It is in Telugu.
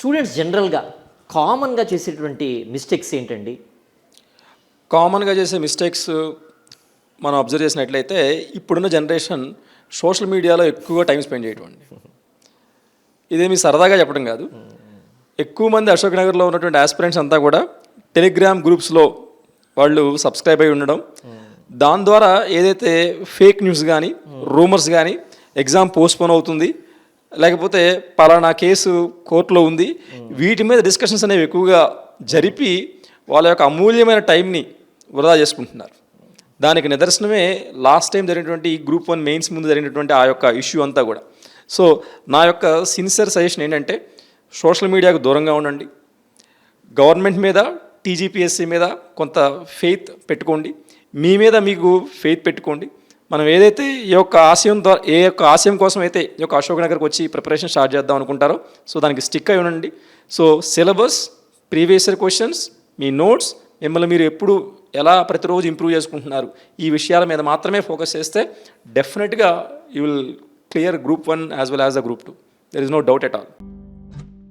స్టూడెంట్స్ జనరల్గా కామన్గా చేసేటువంటి మిస్టేక్స్ ఏంటండి? కామన్గా చేసే మిస్టేక్స్ మనం అబ్జర్వ్ చేసినట్లయితే ఇప్పుడున్న జనరేషన్ సోషల్ మీడియాలో ఎక్కువగా టైం స్పెండ్ చేయటం అండి ఇదేమి సరదాగా చెప్పడం కాదు. ఎక్కువ మంది అశోక్ నగర్లో ఉన్నటువంటి ఆస్పిరెంట్స్ అంతా కూడా టెలిగ్రామ్ గ్రూప్స్లో వాళ్ళు సబ్స్క్రైబ్ అయి ఉండడం. దాని ద్వారా ఏదైతే ఫేక్ న్యూస్ కానీ రూమర్స్ కానీ ఎగ్జామ్ పోస్ట్పోన్ అవుతుంది. లేకపోతే పలానా కేసు కోర్టులో ఉంది. వీటి మీద డిస్కషన్స్ అనేవి ఎక్కువగా జరిపి వాళ్ళ యొక్క అమూల్యమైన టైంని వృధా చేసుకుంటున్నారు. దానికి నిదర్శనమే లాస్ట్ టైం జరిగినటువంటి గ్రూప్ వన్ మెయిన్స్ ముందు జరిగినటువంటి ఆ యొక్క ఇష్యూ అంతా కూడా. సో నా యొక్క సిన్సియర్ సజెషన్ ఏంటంటే సోషల్ మీడియాకు దూరంగా ఉండండి. గవర్నమెంట్ మీద టీజీపీఎస్సీ మీద కొంత ఫెయిత్ పెట్టుకోండి. మీ మీద మీకు ఫెయిత్ పెట్టుకోండి. మనం ఏదైతే ఈ యొక్క ఆశయం ద్వారా ఏ యొక్క ఆశయం కోసం అయితే ఈ యొక్క అశోక్ నగర్కి వచ్చి ప్రిపరేషన్ స్టార్ట్ చేద్దాం అనుకుంటారో సో దానికి స్టిక్ అయి ఉండండి. So syllabus previous year questions మీ నోట్స్ మిమ్మల్ని మీరు ఎప్పుడు ఎలా ప్రతిరోజు ఇంప్రూవ్ చేసుకుంటున్నారు ఈ విషయాల మీద మాత్రమే ఫోకస్ చేస్తే డెఫినెట్గా you will clear group one as well as the group two there is no doubt at all